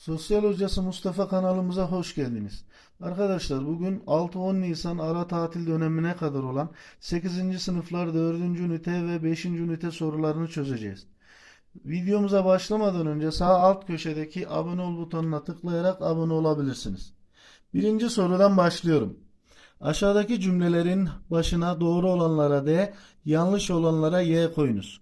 Sosyal Hocası Mustafa kanalımıza hoş geldiniz. Arkadaşlar bugün 6-10 Nisan ara tatil dönemine kadar olan 8. sınıflar 4. ünite ve 5. ünite sorularını çözeceğiz. Videomuza başlamadan önce sağ alt köşedeki abone ol butonuna tıklayarak abone olabilirsiniz. Birinci sorudan başlıyorum. Aşağıdaki cümlelerin başına doğru olanlara D, yanlış olanlara Y koyunuz.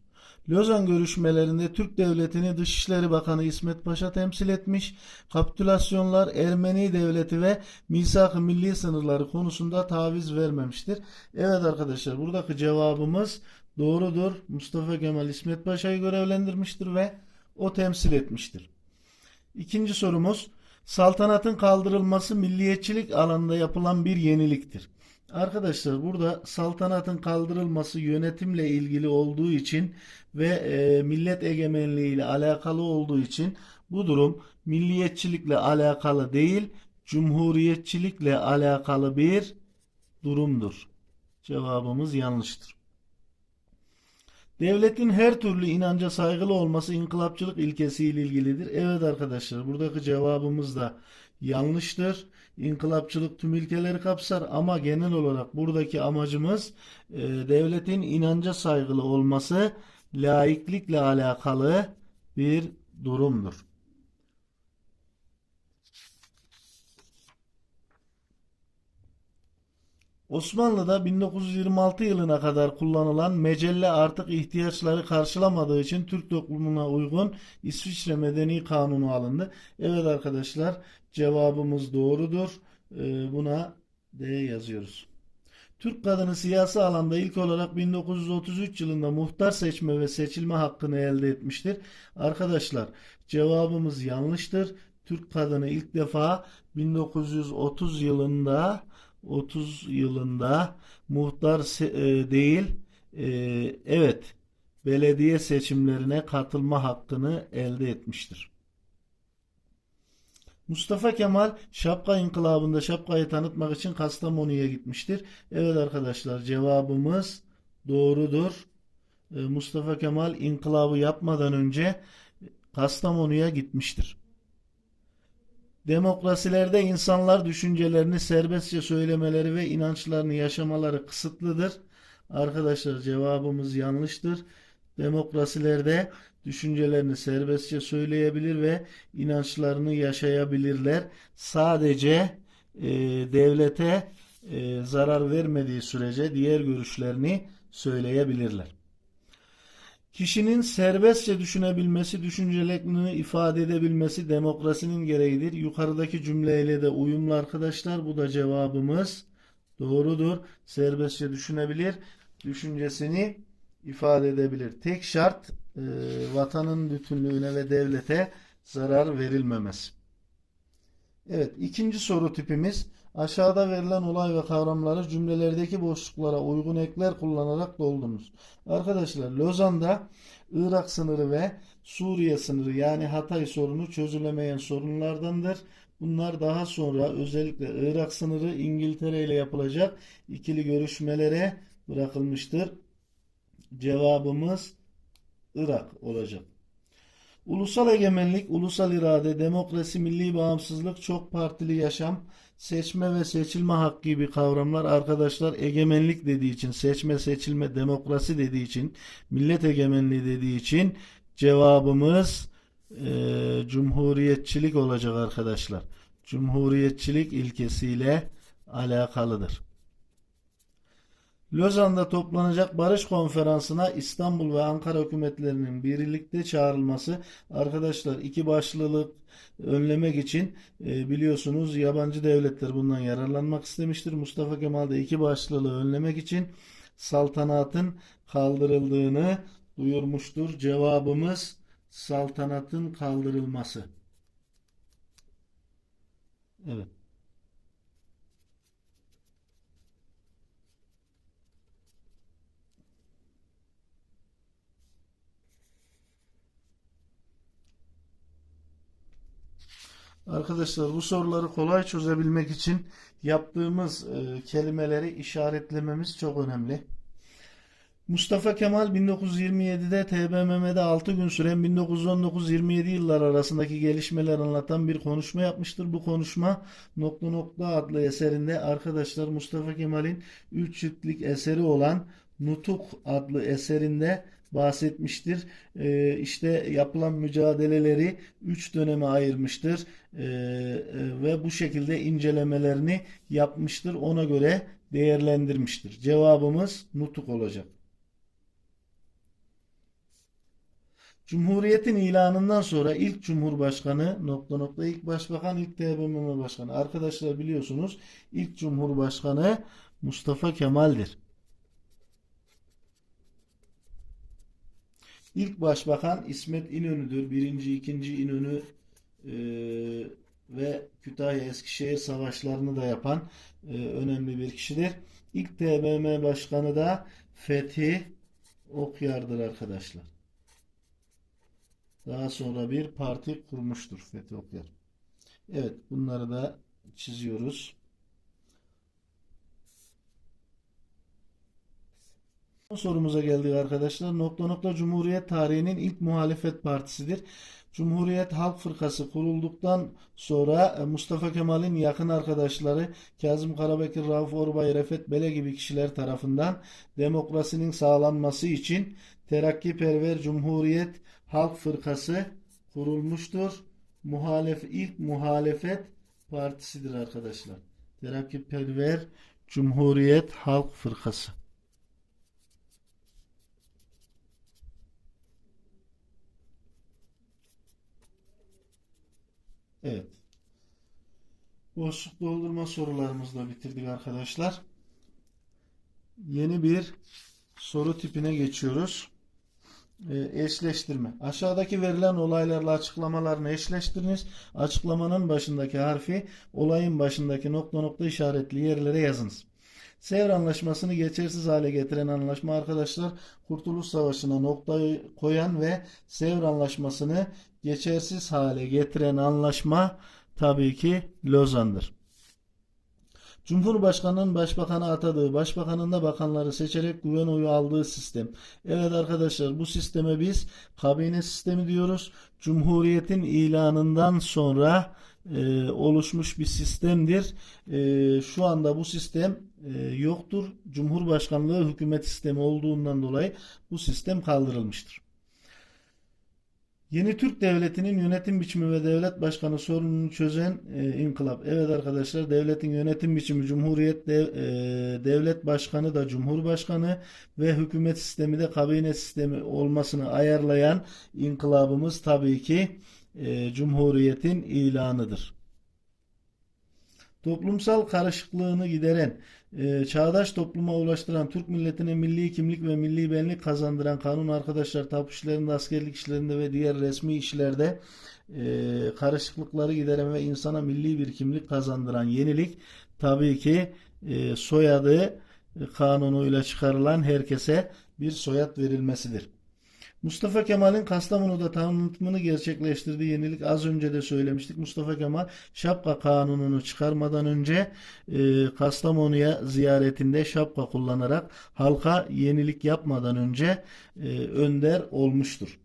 Lozan görüşmelerinde Türk Devleti'ni Dışişleri Bakanı İsmet Paşa temsil etmiş, kapitülasyonlar Ermeni Devleti ve misak-ı milli sınırları konusunda taviz vermemiştir. Evet arkadaşlar buradaki cevabımız doğrudur. Mustafa Kemal İsmet Paşa'yı görevlendirmiştir ve o temsil etmiştir. İkinci sorumuz saltanatın kaldırılması milliyetçilik alanında yapılan bir yeniliktir. Arkadaşlar burada saltanatın kaldırılması yönetimle ilgili olduğu için ve e, millet egemenliği ile alakalı olduğu için bu durum milliyetçilikle alakalı değil, cumhuriyetçilikle alakalı bir durumdur. Cevabımız yanlıştır. Devletin her türlü inanca saygılı olması inkılapçılık ilkesiyle ilgilidir. Evet arkadaşlar buradaki cevabımız da yanlıştır. İnkılapçılık tüm ilkeleri kapsar ama genel olarak buradaki amacımız e, devletin inanca saygılı olması laiklikle alakalı bir durumdur. Osmanlı'da 1926 yılına kadar kullanılan mecelle artık ihtiyaçları karşılamadığı için Türk toplumuna uygun İsviçre Medeni Kanunu alındı. Evet arkadaşlar cevabımız doğrudur. Ee, Buna D yazıyoruz. Türk kadını siyasi alanda ilk olarak 1933 yılında muhtar seçme ve seçilme hakkını elde etmiştir. Arkadaşlar cevabımız yanlıştır. Türk kadını ilk defa 1930 yılında 30 yılında muhtar e, değil e, evet belediye seçimlerine katılma hakkını elde etmiştir. Mustafa Kemal şapka inkılabında şapkayı tanıtmak için Kastamonu'ya gitmiştir. Evet arkadaşlar cevabımız doğrudur. E, Mustafa Kemal inkılabı yapmadan önce Kastamonu'ya gitmiştir. Demokrasilerde insanlar düşüncelerini serbestçe söylemeleri ve inançlarını yaşamaları kısıtlıdır. Arkadaşlar cevabımız yanlıştır. Demokrasilerde düşüncelerini serbestçe söyleyebilir ve inançlarını yaşayabilirler. Sadece e, devlete e, zarar vermediği sürece diğer görüşlerini söyleyebilirler. Kişinin serbestçe düşünebilmesi, düşüncelerini ifade edebilmesi demokrasinin gereğidir. Yukarıdaki cümleyle de uyumlu arkadaşlar. Bu da cevabımız doğrudur. Serbestçe düşünebilir, düşüncesini ifade edebilir. Tek şart e, vatanın bütünlüğüne ve devlete zarar verilmemesi. Evet, ikinci soru tipimiz aşağıda verilen olay ve kavramları cümlelerdeki boşluklara uygun ekler kullanarak doldurunuz. Arkadaşlar Lozan'da Irak sınırı ve Suriye sınırı yani Hatay sorunu çözülemeyen sorunlardandır. Bunlar daha sonra özellikle Irak sınırı İngiltere ile yapılacak ikili görüşmelere bırakılmıştır. Cevabımız Irak olacak. Ulusal egemenlik, ulusal irade, demokrasi, milli bağımsızlık, çok partili yaşam, seçme ve seçilme hakkı gibi kavramlar arkadaşlar egemenlik dediği için, seçme, seçilme, demokrasi dediği için, millet egemenliği dediği için cevabımız eee, cumhuriyetçilik olacak arkadaşlar. Cumhuriyetçilik ilkesiyle alakalıdır. Lozan'da toplanacak barış konferansına İstanbul ve Ankara hükümetlerinin birlikte çağrılması arkadaşlar iki başlılık önlemek için e, biliyorsunuz yabancı devletler bundan yararlanmak istemiştir. Mustafa Kemal de iki başlılığı önlemek için saltanatın kaldırıldığını duyurmuştur. Cevabımız saltanatın kaldırılması. Evet. Arkadaşlar bu soruları kolay çözebilmek için yaptığımız e, kelimeleri işaretlememiz çok önemli. Mustafa Kemal 1927'de TBMM'de 6 gün süren 1919-27 yıllar arasındaki gelişmeler anlatan bir konuşma yapmıştır. Bu konuşma Nokta Nokta adlı eserinde arkadaşlar Mustafa Kemal'in 3 ciltlik eseri olan Nutuk adlı eserinde bahsetmiştir. Ee, işte yapılan mücadeleleri 3 döneme ayırmıştır Ee, e, ve bu şekilde incelemelerini yapmıştır. Ona göre değerlendirmiştir. Cevabımız Nutuk olacak. Cumhuriyetin ilanından sonra ilk Cumhurbaşkanı nokta nokta ilk Başbakan ilk TBMM Başkanı. Arkadaşlar biliyorsunuz ilk Cumhurbaşkanı Mustafa Kemal'dir. İlk Başbakan İsmet İnönü'dür. Birinci, ikinci İnönü e, ve Kütahya Eskişehir savaşlarını da yapan e, önemli bir kişidir. İlk TBMM Başkanı da Fethi Okyar'dır arkadaşlar. Daha sonra bir parti kurmuştur Fethi Okyar. Evet bunları da çiziyoruz. Sorumuza geldik arkadaşlar. Nokta nokta Cumhuriyet tarihinin ilk muhalefet partisidir. Cumhuriyet Halk Fırkası kurulduktan sonra e, Mustafa Kemal'in yakın arkadaşları Kazım Karabekir, Rauf Orbay, Refet Bele gibi kişiler tarafından demokrasinin sağlanması için Terakkiperver Cumhuriyet Halk Fırkası kurulmuştur. Muhalef ilk muhalefet partisidir arkadaşlar. Terakkiperver Cumhuriyet Halk Fırkası. Evet. Boşluk doldurma sorularımızı da bitirdik arkadaşlar. Yeni bir soru tipine geçiyoruz. Ee, eşleştirme. Aşağıdaki verilen olaylarla açıklamalarını eşleştiriniz. Açıklamanın başındaki harfi olayın başındaki nokta nokta işaretli yerlere yazınız. Sevr Anlaşması'nı geçersiz hale getiren anlaşma arkadaşlar Kurtuluş Savaşı'na noktayı koyan ve Sevr Anlaşması'nı geçersiz hale getiren anlaşma tabii ki Lozan'dır. Cumhurbaşkanının başbakanı atadığı, başbakanın da bakanları seçerek güven oyu aldığı sistem. Evet arkadaşlar bu sisteme biz kabine sistemi diyoruz. Cumhuriyetin ilanından sonra e, oluşmuş bir sistemdir. E, şu anda bu sistem e, yoktur. Cumhurbaşkanlığı hükümet sistemi olduğundan dolayı bu sistem kaldırılmıştır. Yeni Türk Devleti'nin yönetim biçimi ve devlet başkanı sorununu çözen e, inkılap. Evet arkadaşlar devletin yönetim biçimi Cumhuriyet dev, e, devlet başkanı da Cumhurbaşkanı ve hükümet sistemi de kabine sistemi olmasını ayarlayan inkılabımız tabii ki e, Cumhuriyet'in ilanıdır. Toplumsal karışıklığını gideren, e, çağdaş topluma ulaştıran, Türk milletine milli kimlik ve milli benlik kazandıran kanun arkadaşlar tapu işlerinde, askerlik işlerinde ve diğer resmi işlerde e, karışıklıkları gideren ve insana milli bir kimlik kazandıran yenilik tabii ki e, soyadı e, kanunuyla çıkarılan herkese bir soyad verilmesidir. Mustafa Kemal'in Kastamonu'da tanıtımını gerçekleştirdiği yenilik az önce de söylemiştik. Mustafa Kemal şapka kanununu çıkarmadan önce e, Kastamonu'ya ziyaretinde şapka kullanarak halka yenilik yapmadan önce e, önder olmuştur.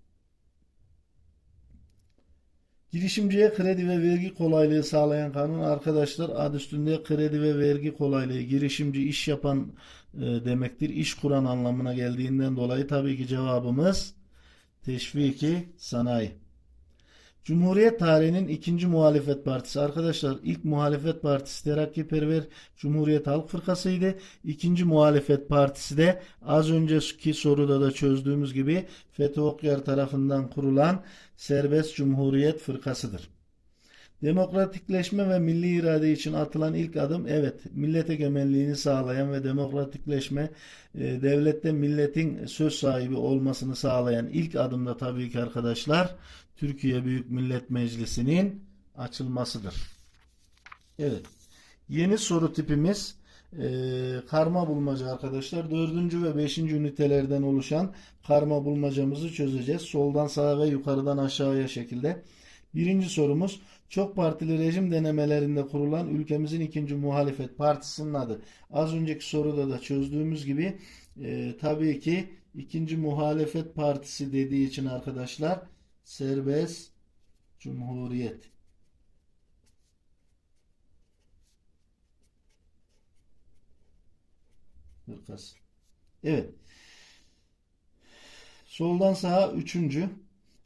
Girişimciye kredi ve vergi kolaylığı sağlayan kanun arkadaşlar adı üstünde kredi ve vergi kolaylığı girişimci iş yapan e, demektir. İş kuran anlamına geldiğinden dolayı tabii ki cevabımız teşviki sanayi. Cumhuriyet tarihinin ikinci muhalefet partisi. Arkadaşlar ilk muhalefet partisi Terakkiperver Cumhuriyet Halk Fırkası'ydı. İkinci muhalefet partisi de az önceki soruda da çözdüğümüz gibi Fethi Okyar tarafından kurulan Serbest Cumhuriyet Fırkası'dır. Demokratikleşme ve milli irade için atılan ilk adım evet millet egemenliğini sağlayan ve demokratikleşme e, devlette milletin söz sahibi olmasını sağlayan ilk adımda tabii ki arkadaşlar Türkiye Büyük Millet Meclisi'nin açılmasıdır. Evet. Yeni soru tipimiz e, karma bulmaca arkadaşlar. Dördüncü ve beşinci ünitelerden oluşan karma bulmacamızı çözeceğiz. Soldan sağa ve yukarıdan aşağıya şekilde. Birinci sorumuz çok partili rejim denemelerinde kurulan ülkemizin ikinci muhalefet partisinin adı. Az önceki soruda da çözdüğümüz gibi e, tabii ki ikinci muhalefet partisi dediği için arkadaşlar serbest cumhuriyet. Evet. Soldan sağa üçüncü.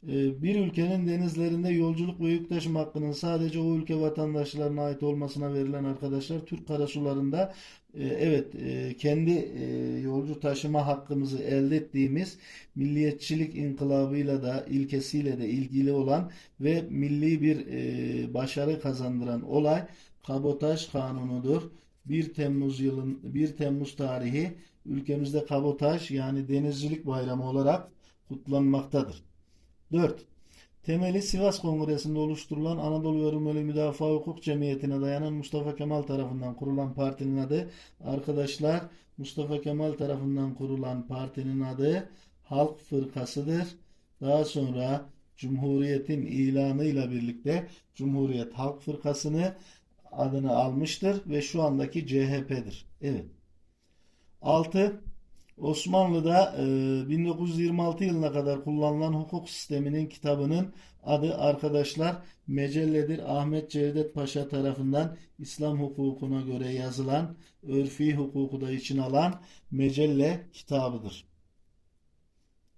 Ee, Bir ülkenin denizlerinde yolculuk ve yük taşıma hakkının sadece o ülke vatandaşlarına ait olmasına verilen arkadaşlar Türk karasularında e, evet e, kendi e, yolcu taşıma hakkımızı elde ettiğimiz milliyetçilik inkılabıyla da ilkesiyle de ilgili olan ve milli bir başarı kazandıran olay kabotaj kanunudur. 1 Temmuz yılın 1 Temmuz tarihi ülkemizde kabotaj yani denizcilik bayramı olarak kutlanmaktadır. 4. Temeli Sivas Kongresi'nde oluşturulan Anadolu ve Rumeli Müdafaa Hukuk Cemiyeti'ne dayanan Mustafa Kemal tarafından kurulan partinin adı arkadaşlar Mustafa Kemal tarafından kurulan partinin adı Halk Fırkası'dır. Daha sonra Cumhuriyet'in ilanıyla birlikte Cumhuriyet Halk Fırkası'nı adını almıştır ve şu andaki CHP'dir. Evet. 6. Osmanlı'da e, 1926 yılına kadar kullanılan hukuk sisteminin kitabının adı arkadaşlar Mecelledir Ahmet Cevdet Paşa tarafından İslam hukukuna göre yazılan örfi hukuku da içine alan Mecelle kitabıdır.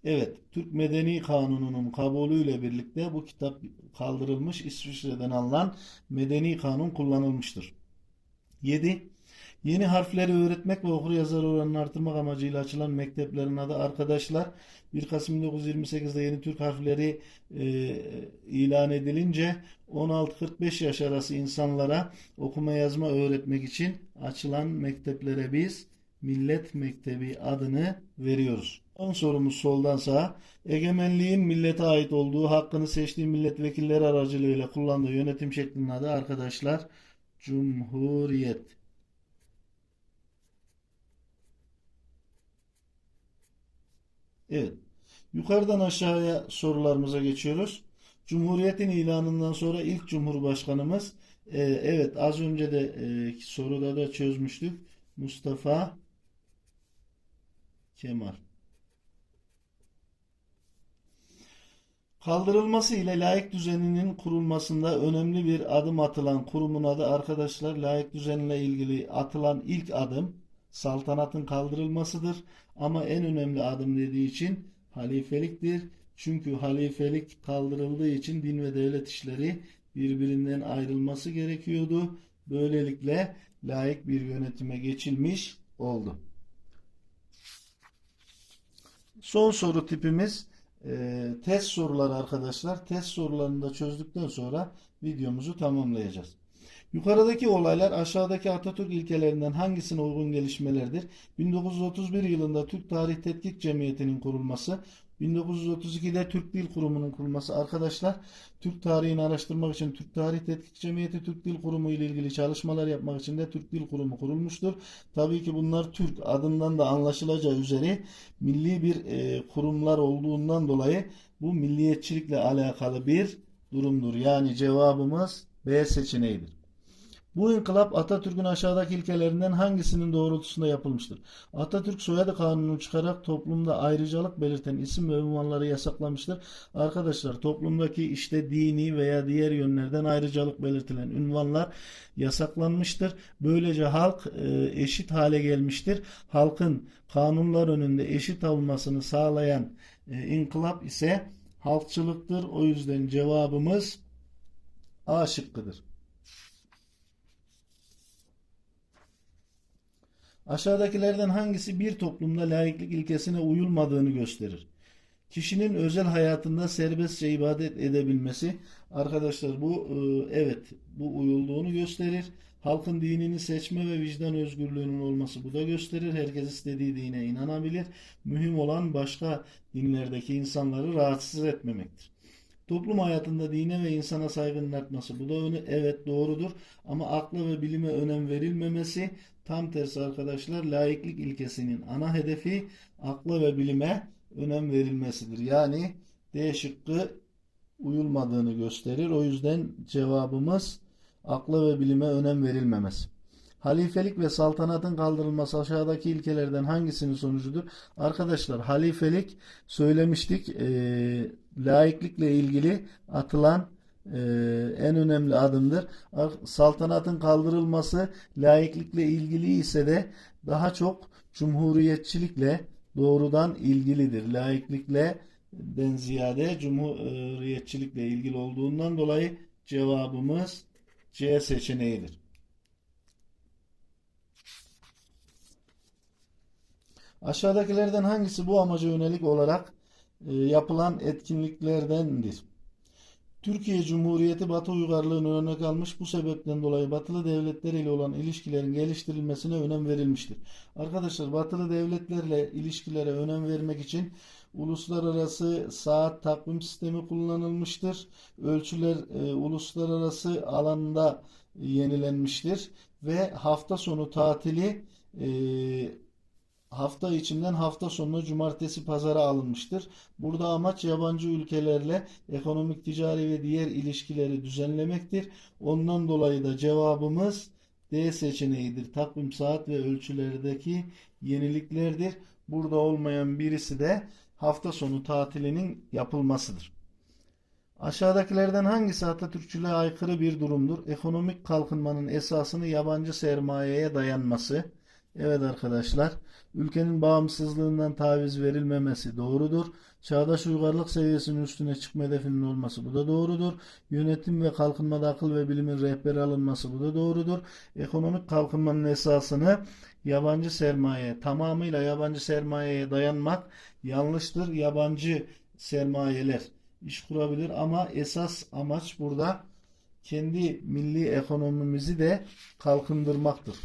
Evet, Türk Medeni Kanunu'nun kabulüyle birlikte bu kitap kaldırılmış, İsviçre'den alınan Medeni Kanun kullanılmıştır. 7. Yeni harfleri öğretmek ve okur yazar oranını artırmak amacıyla açılan mekteplerin adı arkadaşlar 1 Kasım 1928'de yeni Türk harfleri e, ilan edilince 16-45 yaş arası insanlara okuma yazma öğretmek için açılan mekteplere biz Millet Mektebi adını veriyoruz. Son sorumuz soldan sağa. Egemenliğin millete ait olduğu hakkını seçtiği milletvekilleri aracılığıyla kullandığı yönetim şeklinin adı arkadaşlar Cumhuriyet. Evet. Yukarıdan aşağıya sorularımıza geçiyoruz. Cumhuriyetin ilanından sonra ilk Cumhurbaşkanımız e, evet az önce de e, soruda da çözmüştük. Mustafa Kemal. Kaldırılması ile layık düzeninin kurulmasında önemli bir adım atılan kurumun adı arkadaşlar layık düzenle ilgili atılan ilk adım saltanatın kaldırılmasıdır. Ama en önemli adım dediği için halifeliktir. Çünkü halifelik kaldırıldığı için din ve devlet işleri birbirinden ayrılması gerekiyordu. Böylelikle layık bir yönetime geçilmiş oldu. Son soru tipimiz e, test soruları arkadaşlar. Test sorularını da çözdükten sonra videomuzu tamamlayacağız. Yukarıdaki olaylar aşağıdaki Atatürk ilkelerinden hangisine uygun gelişmelerdir? 1931 yılında Türk Tarih Tetkik Cemiyeti'nin kurulması, 1932'de Türk Dil Kurumu'nun kurulması. Arkadaşlar Türk tarihini araştırmak için Türk Tarih Tetkik Cemiyeti, Türk Dil Kurumu ile ilgili çalışmalar yapmak için de Türk Dil Kurumu kurulmuştur. Tabii ki bunlar Türk adından da anlaşılacağı üzere milli bir e, kurumlar olduğundan dolayı bu milliyetçilikle alakalı bir durumdur. Yani cevabımız B seçeneğidir. Bu inkılap Atatürk'ün aşağıdaki ilkelerinden hangisinin doğrultusunda yapılmıştır? Atatürk soyadı kanunu çıkarak toplumda ayrıcalık belirten isim ve ünvanları yasaklamıştır. Arkadaşlar toplumdaki işte dini veya diğer yönlerden ayrıcalık belirtilen ünvanlar yasaklanmıştır. Böylece halk e, eşit hale gelmiştir. Halkın kanunlar önünde eşit olmasını sağlayan e, inkılap ise halkçılıktır. O yüzden cevabımız A şıkkıdır. Aşağıdakilerden hangisi bir toplumda laiklik ilkesine uyulmadığını gösterir? Kişinin özel hayatında serbestçe ibadet edebilmesi, arkadaşlar bu e, evet bu uyulduğunu gösterir. Halkın dinini seçme ve vicdan özgürlüğünün olması bu da gösterir. Herkes istediği dine inanabilir. Mühim olan başka dinlerdeki insanları rahatsız etmemektir. Toplum hayatında dine ve insana saygının artması bu da öne, evet doğrudur ama akla ve bilime önem verilmemesi tam tersi arkadaşlar laiklik ilkesinin ana hedefi akla ve bilime önem verilmesidir. Yani D şıkkı uyulmadığını gösterir. O yüzden cevabımız akla ve bilime önem verilmemesi. Halifelik ve saltanatın kaldırılması aşağıdaki ilkelerden hangisinin sonucudur? Arkadaşlar halifelik söylemiştik eee laiklikle ilgili atılan eee, en önemli adımdır. Saltanatın kaldırılması laiklikle ilgili ise de daha çok cumhuriyetçilikle doğrudan ilgilidir. Laiklikle den ziyade cumhuriyetçilikle ilgili olduğundan dolayı cevabımız C seçeneğidir. Aşağıdakilerden hangisi bu amaca yönelik olarak e, yapılan etkinliklerdendir? Türkiye Cumhuriyeti Batı uygarlığını örnek almış. Bu sebepten dolayı batılı devletleriyle olan ilişkilerin geliştirilmesine önem verilmiştir. Arkadaşlar batılı devletlerle ilişkilere önem vermek için uluslararası saat takvim sistemi kullanılmıştır. Ölçüler e, uluslararası alanda yenilenmiştir ve hafta sonu tatili e, hafta içinden hafta sonuna cumartesi pazara alınmıştır. Burada amaç yabancı ülkelerle ekonomik, ticari ve diğer ilişkileri düzenlemektir. Ondan dolayı da cevabımız D seçeneğidir. Takvim, saat ve ölçülerdeki yeniliklerdir. Burada olmayan birisi de hafta sonu tatilinin yapılmasıdır. Aşağıdakilerden hangisi Atatürkçülüğe aykırı bir durumdur? Ekonomik kalkınmanın esasını yabancı sermayeye dayanması. Evet arkadaşlar, ülkenin bağımsızlığından taviz verilmemesi doğrudur. Çağdaş uygarlık seviyesinin üstüne çıkma hedefinin olması bu da doğrudur. Yönetim ve kalkınmada akıl ve bilimin rehberi alınması bu da doğrudur. Ekonomik kalkınmanın esasını yabancı sermaye, tamamıyla yabancı sermayeye dayanmak yanlıştır. Yabancı sermayeler iş kurabilir ama esas amaç burada kendi milli ekonomimizi de kalkındırmaktır.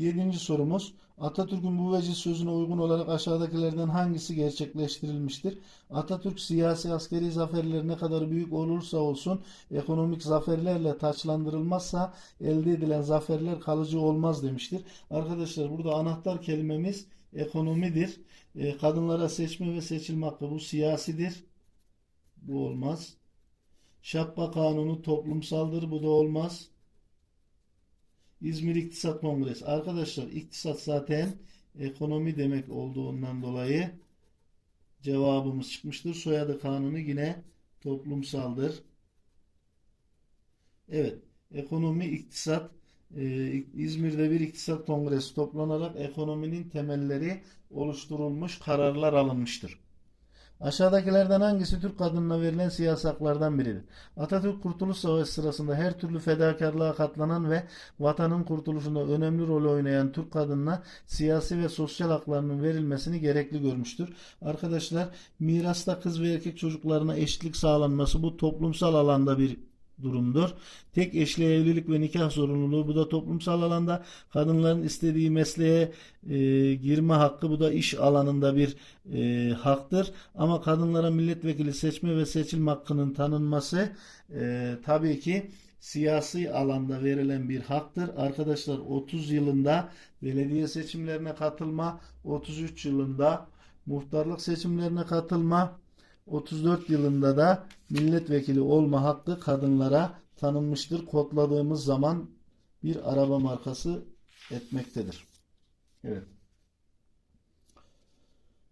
Yedinci sorumuz Atatürk'ün bu veciz sözüne uygun olarak aşağıdakilerden hangisi gerçekleştirilmiştir? Atatürk siyasi askeri zaferleri ne kadar büyük olursa olsun ekonomik zaferlerle taçlandırılmazsa elde edilen zaferler kalıcı olmaz demiştir. Arkadaşlar burada anahtar kelimemiz ekonomidir. E, kadınlara seçme ve seçilme hakkı bu siyasidir. Bu olmaz. Şapka kanunu toplumsaldır. Bu da olmaz. İzmir İktisat Kongresi. Arkadaşlar iktisat zaten ekonomi demek olduğundan dolayı cevabımız çıkmıştır. Soyadı kanunu yine toplumsaldır. Evet. Ekonomi, iktisat e, İzmir'de bir iktisat kongresi toplanarak ekonominin temelleri oluşturulmuş, kararlar alınmıştır. Aşağıdakilerden hangisi Türk kadınına verilen siyasi haklardan biridir? Atatürk Kurtuluş Savaşı sırasında her türlü fedakarlığa katlanan ve vatanın kurtuluşunda önemli rol oynayan Türk kadınına siyasi ve sosyal haklarının verilmesini gerekli görmüştür. Arkadaşlar mirasta kız ve erkek çocuklarına eşitlik sağlanması bu toplumsal alanda bir durumdur. Tek eşli evlilik ve nikah zorunluluğu bu da toplumsal alanda kadınların istediği mesleğe e, girme hakkı bu da iş alanında bir e, haktır. Ama kadınlara milletvekili seçme ve seçilme hakkının tanınması e, tabii ki siyasi alanda verilen bir haktır. Arkadaşlar 30 yılında belediye seçimlerine katılma, 33 yılında muhtarlık seçimlerine katılma, 34 yılında da milletvekili olma hakkı kadınlara tanınmıştır. Kodladığımız zaman bir araba markası etmektedir. Evet.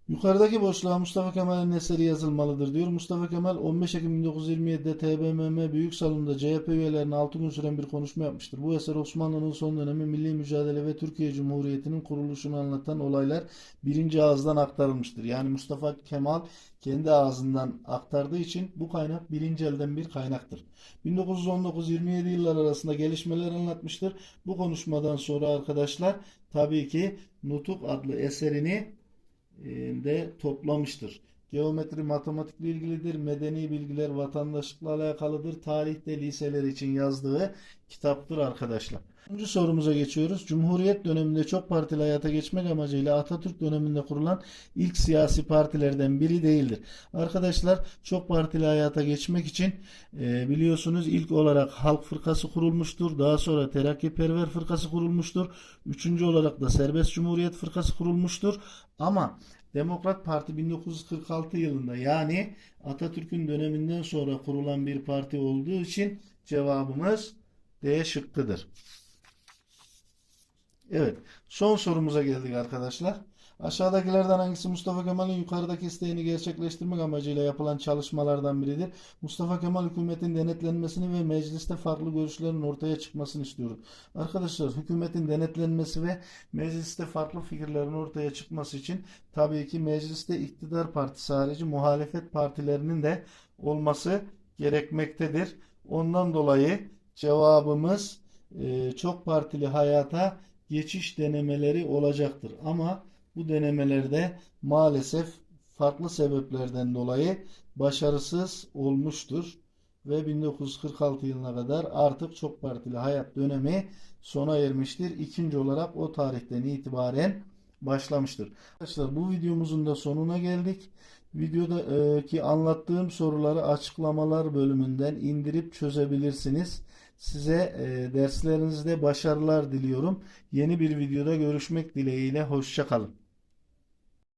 Yukarıdaki boşluğa Mustafa Kemal'in eseri yazılmalıdır diyor. Mustafa Kemal 15 Ekim 1927'de TBMM Büyük Salon'da CHP üyelerine 6 gün süren bir konuşma yapmıştır. Bu eser Osmanlı'nın son dönemi milli mücadele ve Türkiye Cumhuriyeti'nin kuruluşunu anlatan olaylar birinci ağızdan aktarılmıştır. Yani Mustafa Kemal kendi ağzından aktardığı için bu kaynak birinci elden bir kaynaktır. 1919-27 yıllar arasında gelişmeler anlatmıştır. Bu konuşmadan sonra arkadaşlar tabii ki Nutuk adlı eserini de toplamıştır. Geometri matematikle ilgilidir. Medeni bilgiler vatandaşlıkla alakalıdır. Tarihte liseler için yazdığı kitaptır arkadaşlar. Üçüncü sorumuza geçiyoruz. Cumhuriyet döneminde çok partili hayata geçmek amacıyla Atatürk döneminde kurulan ilk siyasi partilerden biri değildir. Arkadaşlar çok partili hayata geçmek için e, biliyorsunuz ilk olarak Halk Fırkası kurulmuştur. Daha sonra Terakkiperver Fırkası kurulmuştur. Üçüncü olarak da Serbest Cumhuriyet Fırkası kurulmuştur. Ama Demokrat Parti 1946 yılında yani Atatürk'ün döneminden sonra kurulan bir parti olduğu için cevabımız D şıkkıdır. Evet, son sorumuza geldik arkadaşlar. Aşağıdakilerden hangisi Mustafa Kemal'in yukarıdaki isteğini gerçekleştirmek amacıyla yapılan çalışmalardan biridir? Mustafa Kemal hükümetin denetlenmesini ve mecliste farklı görüşlerin ortaya çıkmasını istiyordu. Arkadaşlar hükümetin denetlenmesi ve mecliste farklı fikirlerin ortaya çıkması için tabii ki mecliste iktidar partisi harici muhalefet partilerinin de olması gerekmektedir. Ondan dolayı cevabımız çok partili hayata geçiş denemeleri olacaktır. Ama bu denemelerde maalesef farklı sebeplerden dolayı başarısız olmuştur ve 1946 yılına kadar artık çok partili hayat dönemi sona ermiştir. İkinci olarak o tarihten itibaren başlamıştır. Arkadaşlar bu videomuzun da sonuna geldik. Videodaki anlattığım soruları açıklamalar bölümünden indirip çözebilirsiniz. Size e, derslerinizde başarılar diliyorum. Yeni bir videoda görüşmek dileğiyle. Hoşça kalın.